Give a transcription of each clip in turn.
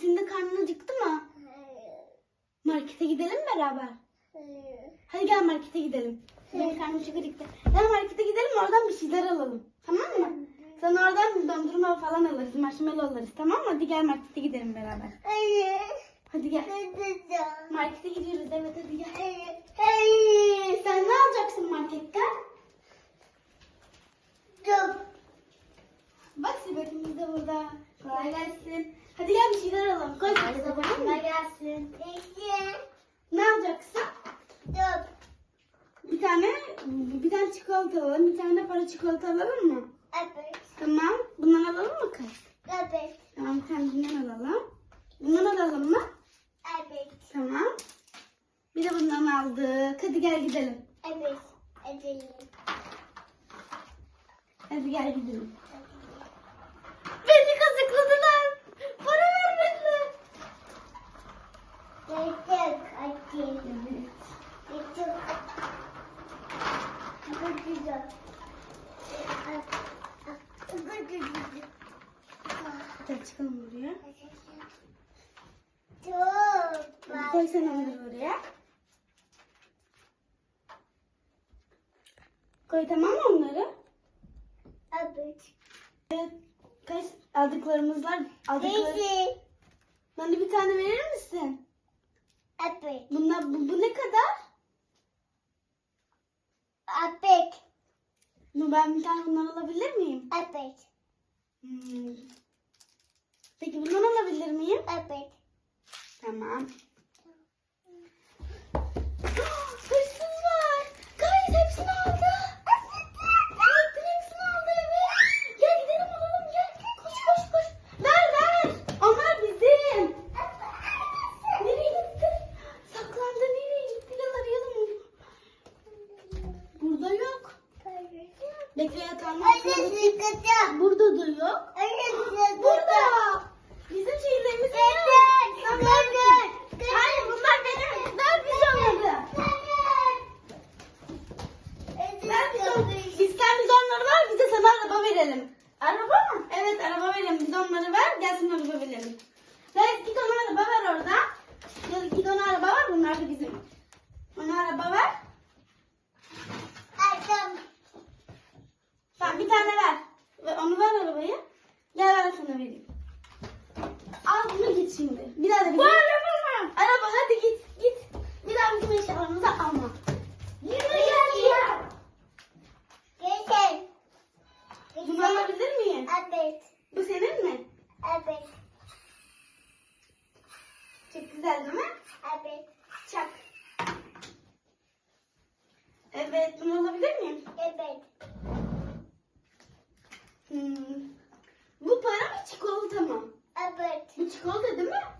senin de karnın acıktı mı? Markete gidelim beraber. Hadi gel markete gidelim. Benim karnım çok acıktı. Gel markete gidelim oradan bir şeyler alalım. Tamam mı? Sana oradan dondurma falan alırız. Marshmallow alırız. Tamam mı? Hadi gel markete gidelim beraber. Hadi gel. Markete gidiyoruz. Evet hadi gel. Sen ne alacaksın marketten? Bak sepetimiz de burada. Kolay gelsin. Hadi gel bir. Koy sepete Kolay gelsin. Ne alacaksın? Bir tane bir tane çikolata alalım. Bir tane de para çikolata alalım mı? Tamam. Bundan alalım mı kız? Tamam bir tane bundan alalım. Bundan alalım mı? Tamam. Bir de bundan aldık. Hadi gel gidelim. Hadi gel gidelim. Beni kazıkladılar. Para vermediler. Hadi buraya. Hadi koy sen onları oraya. Koy tamam mı onları? Evet. Kaç aldıklarımız var? Aldıkları. Bana bir tane verir misin? Bunlar bu, bu ne kadar? Bu ben bir tane bundan alabilir miyim? Hmm. Alabilir miyim? Tamam. Hırsız var. Gayet hepsini aldı. Muhittin hepsini aldı evet. Gel gidelim alalım gel. Koş koş koş. Ver ver. Onlar bizim. Nereye gitti? Saklandı nereye gitti? Gel arayalım. Burada yok. Bekle yatağın altına bakayım. Burada da yok. Burada. Bizim şeylerimiz yok. Sen ver bize. Hayır bunlar benim. Ver bize onları. Ver bize onları. Biz kendimiz onları ver bize sana araba verelim. Araba mı? Evet araba verelim. Biz onları ver verelim. Ver git ona araba ver orada. Ya git ona araba ver bunlar da bizim. Ona araba ver. Tamam bir tane ver. Ve onu ver arabayı. Gel ben sana vereyim. Al bunu git şimdi. Bir daha da bizim... Araba hadi git git. Bir daha bizim eşyalarımızı alma. Yürü gel ya. Bunu alabilir miyim? Bu senin mi? Çok güzel değil mi? Çak. Evet bunu alabilir miyim? Hmm. Bu para mı çikolata mı? Bu çikolata değil mi?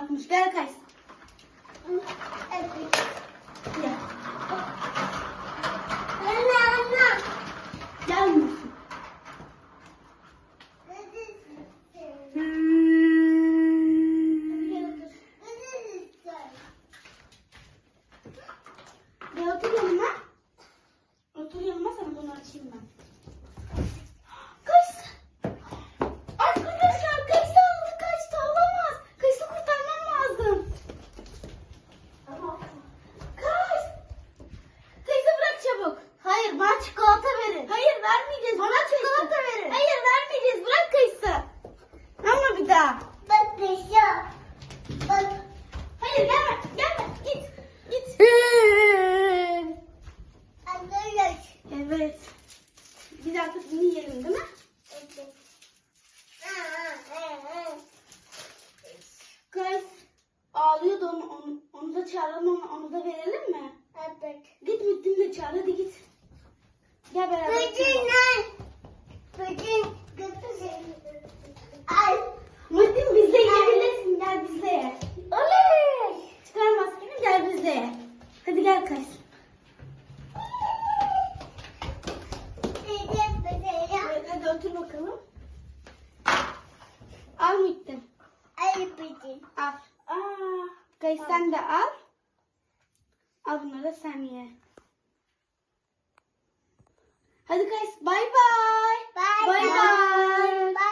yokmuş. Gel Kays. Evet. Gel. Dışarı. Bak. Hayır gelme. Gelme. Git. Git. Anlıyoruz. Evet. Biz artık bunu. Guys ağlıyordu onu, onu, onu da çağıralım onu, onu da verelim. al Muhittin. Al yapacağım. Al. Aa, Gayet sen de al. Al bunları da sen ye. Hadi guys bye bye. Bye bye. bye. bye. bye.